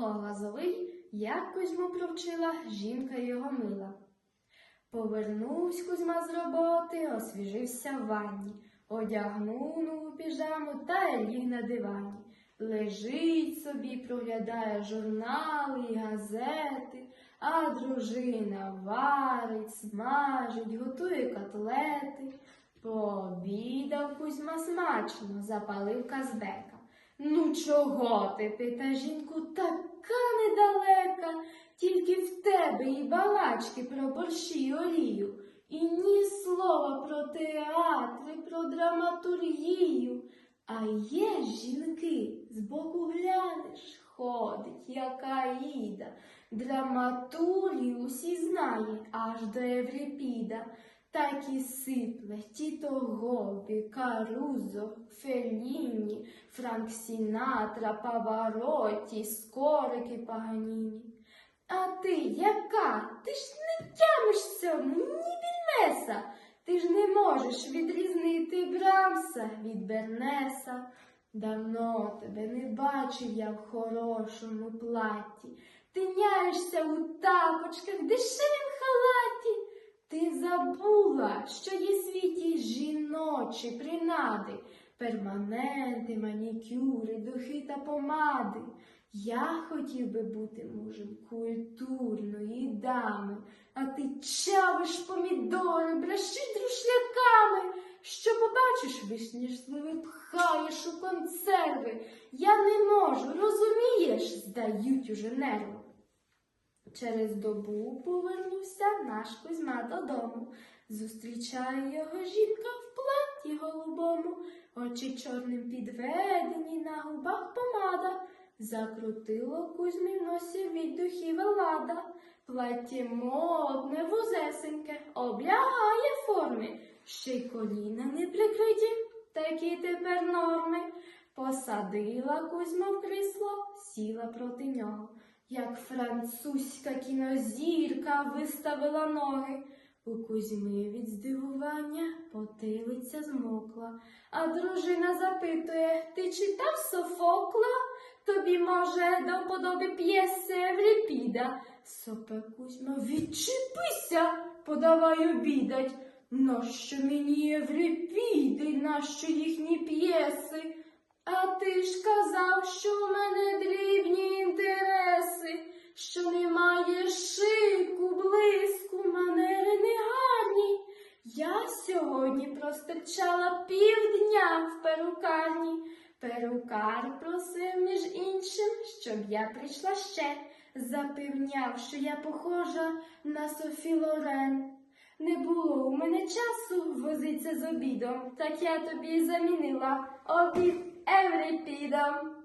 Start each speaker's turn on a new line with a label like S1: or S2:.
S1: Павло Глазовий, як Кузьму провчила жінка його мила. Повернувсь Кузьма з роботи, освіжився в ванні, одягнув нову піжаму та ліг на дивані. Лежить собі, проглядає журнали й газети, а дружина варить, смажить, готує котлети. Пообідав Кузьма смачно, запалив казбека. Ну чого ти, пита жінку, в тебе і балачки про борщі й олію, і ні слова про театри, про драматургію. А є жінки, збоку глянеш, ходить, яка їда, драматургію усі знає, аж до Еврипіда. Так і сипле Тіто Гобі, Карузо, Феліні, Франк Сінатра, Павароті, Скорики Паганіні. А ти яка? Ти ж не тямишся, ні Більмеса. Ти ж не можеш відрізнити Брамса від Бернеса. Давно тебе не бачив я в хорошому платі. Ти няєшся у тапочках, дешевім халаті. Ти забула, що є світі жіночі принади, перманенти, манікюри, духи та помади. Я хотів би бути мужем культурної дами, а ти чавиш помідори, брешиш друшляками. Що побачиш, вишніжливи пхаєш у консерви. Я не можу, розумієш, здають уже нерви. Через добу повернувся наш Кузьма додому. Зустрічає його жінка в платі голубому, очі чорним підведені, на губах помада. Закрутило Кузьмі носі від духів лада. Плаття модне, вузесеньке, облягає форми, ще й коліна не прикриті, такі тепер норми. Посадила Кузьма в крісло, сіла проти нього як французька кінозірка виставила ноги. У Кузьми від здивування потилиця змокла, а дружина запитує Ти читав Софокла? Тобі, може, до вподоби п'єси Еврипіда? Сопе Кузьма, відчепися, подавай обідать. Нащо мені Еврипіди, нащо їхні п'єси? А ти ж казав, що в мене дрібні інтереси, що немає шику, блиску, манери негарні. Я сьогодні простирчала півдня в перукарні. Перукар просив, між іншим, щоб я прийшла ще, запевняв, що я похожа на Софі Лорен. Не було у мене часу возиться з обідом, так я тобі замінила обід Еврипідом.